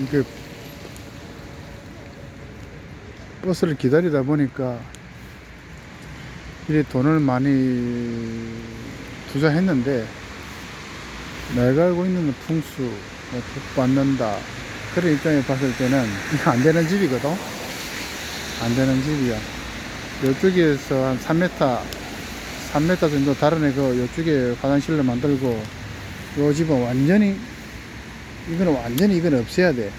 이게 버스를 기다리다 보니까 이래 돈을 많이 투자했는데 내가 알고 있는 풍수, 뭐, 복 받는다. 그런 입장에 봤을 때는 이거 안 되는 집이거든? 안 되는 집이야. 이쪽에서 한 3m, 3m 정도 다른 애그 이쪽에 화장실을 만들고 요 집은 완전히 이거는 완전히 이건 없애야 돼.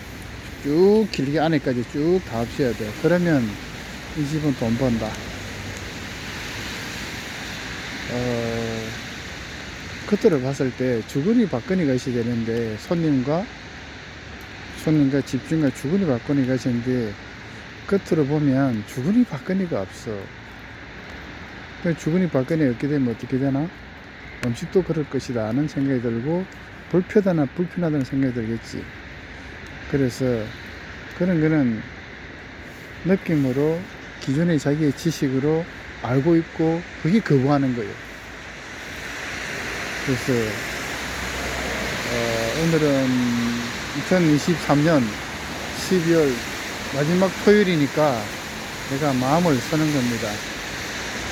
쭉 길게 안에까지 쭉 다 없애야 돼. 그러면 이 집은 돈 번다. 어, 그때를 봤을 때 주거니 박거니가 있어야 되는데 손님과 손님과 집주인과 주거니 박거니가 있는데 끝으로 보면 주거니 박거니가 없어. 그 주거니 박거니 없게 되면 어떻게 되나? 음식도 그럴 것이다 하는 생각이 들고 불편하다 불편하다는 생각이 들겠지. 그래서 그런 거는 느낌으로 기존의 자기의 지식으로 알고 있고 그게 거부하는 거예요. 그래서 어, 오늘은 2023년 12월 마지막 토요일이니까 내가 마음을 쓰는 겁니다.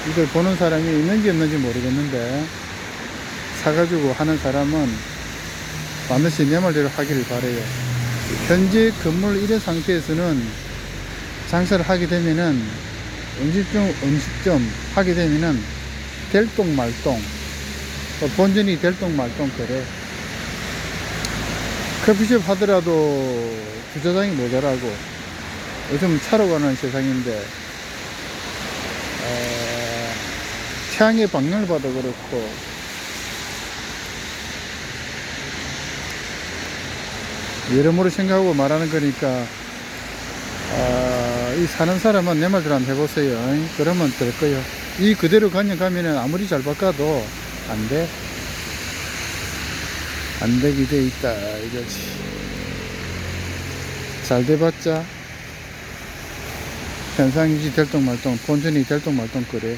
이걸 보는 사람이 있는지 없는지 모르겠는데 사가지고 하는 사람은 반드시 내 말대로 하기를 바래요. 현재 건물 이런 상태에서는 장사를 하게 되면은 음식점, 음식점 하게 되면은 될똥말똥 어, 본전이 될똥말똥 그래. 커피숍 하더라도 주차장이 모자라고 요즘 차로 가는 세상인데 어, 태양의 방향을 봐도 그렇고 여러모로 생각하고 말하는 거니까 아, 이 사는 사람은 내 말대로 한번 해보세요. 그러면 될 거예요. 이 그대로 그냥 가면은 아무리 잘 바꿔도 안 돼. 안 되게 돼 있다 이거지. 잘 돼봤자 현상유지 될똥말똥 본전이 될똥말똥 그래.